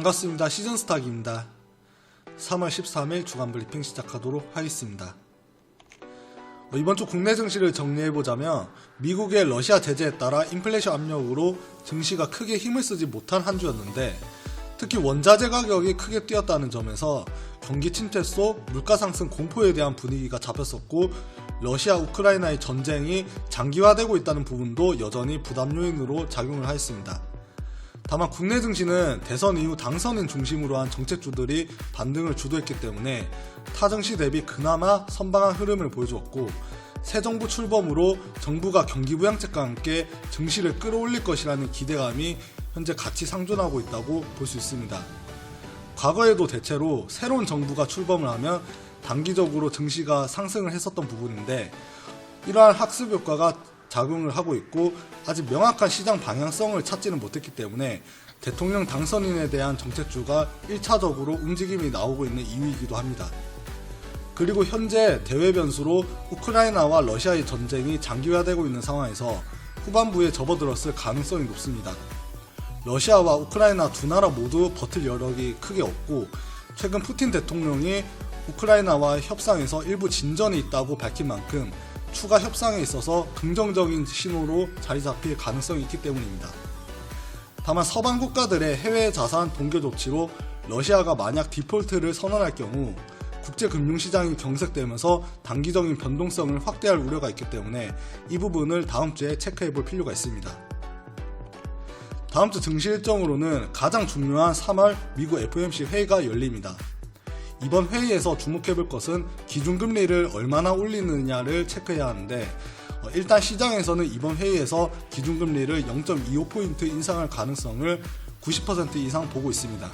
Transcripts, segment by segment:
반갑습니다. 시즌스탁입니다. 3월 13일 주간 브리핑 시작하도록 하겠습니다. 어, 이번 주 국내 증시를 정리해보자면 미국의 러시아 제재에 따라 인플레이션 압력으로 증시가 크게 힘을 쓰지 못한 한 주였는데 특히 원자재 가격이 크게 뛰었다는 점에서 경기 침체 속 물가 상승 공포에 대한 분위기가 잡혔었고 러시아 우크라이나의 전쟁이 장기화되고 있다는 부분도 여전히 부담 요인으로 작용을 하였습니다. 다만 국내 증시는 대선 이후 당선인 중심으로 한 정책주들이 반등을 주도했기 때문에 타 증시 대비 그나마 선방한 흐름을 보여주었고 새 정부 출범으로 정부가 경기 부양책과 함께 증시를 끌어올릴 것이라는 기대감이 현재 같이 상존하고 있다고 볼 수 있습니다. 과거에도 대체로 새로운 정부가 출범을 하면 단기적으로 증시가 상승을 했었던 부분인데 이러한 학습 효과가 작용을 하고 있고 아직 명확한 시장 방향성을 찾지는 못했기 때문에 대통령 당선인에 대한 정책주가 1차적으로 움직임이 나오고 있는 이유이기도 합니다. 그리고 현재 대외 변수로 우크라이나와 러시아의 전쟁이 장기화되고 있는 상황에서 후반부에 접어들었을 가능성이 높습니다. 러시아와 우크라이나 두 나라 모두 버틸 여력이 크게 없고 최근 푸틴 대통령이 우크라이나와 협상에서 일부 진전이 있다고 밝힌 만큼 추가 협상에 있어서 긍정적인 신호로 자리 잡힐 가능성이 있기 때문입니다. 다만 서방 국가들의 해외 자산 동결 조치로 러시아가 만약 디폴트를 선언할 경우 국제 금융시장이 경색되면서 단기적인 변동성을 확대할 우려가 있기 때문에 이 부분을 다음 주에 체크해 볼 필요가 있습니다. 다음 주 증시 일정으로는 가장 중요한 3월 미국 FOMC 회의가 열립니다. 이번 회의에서 주목해 볼 것은 기준금리를 얼마나 올리느냐를 체크해야 하는데 어, 일단 시장에서는 이번 회의에서 기준금리를 0.25포인트 인상할 가능성을 90% 이상 보고 있습니다.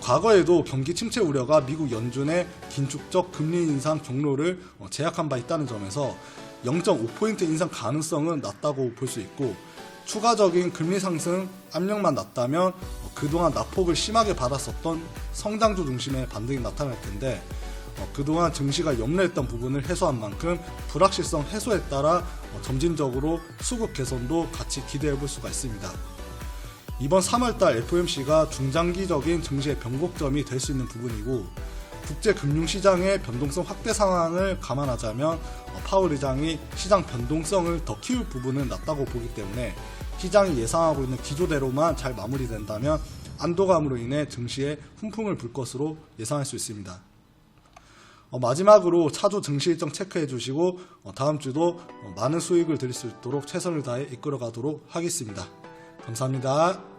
과거에도 경기 침체 우려가 미국 연준의 긴축적 금리 인상 경로를 어, 제약한 바 있다는 점에서 0.5포인트 인상 가능성은 낮다고 볼 수 있고 추가적인 금리 상승 압력만 낮다면 어, 그동안 낙폭을 심하게 받았었던 성장주 중심의 반등이 나타날 텐데 어, 그동안 증시가 염려했던 부분을 해소한 만큼 불확실성 해소에 따라 어, 점진적으로 수급 개선도 같이 기대해 볼 수가 있습니다. 이번 3월달 FOMC가 중장기적인 증시의 변곡점이 될 수 있는 부분이고 국제 금융시장의 변동성 확대 상황을 감안하자면 어, 파월 의장이 시장 변동성을 더 키울 부분은 낮다고 보기 때문에 시장이 예상하고 있는 기조대로만 잘 마무리된다면 안도감으로 인해 증시에 훈풍을 불 것으로 예상할 수 있습니다. 어, 마지막으로 차주 증시 일정 체크해 주시고 어, 다음 주도 어, 많은 수익을 드릴 수 있도록 최선을 다해 이끌어 가도록 하겠습니다. 감사합니다.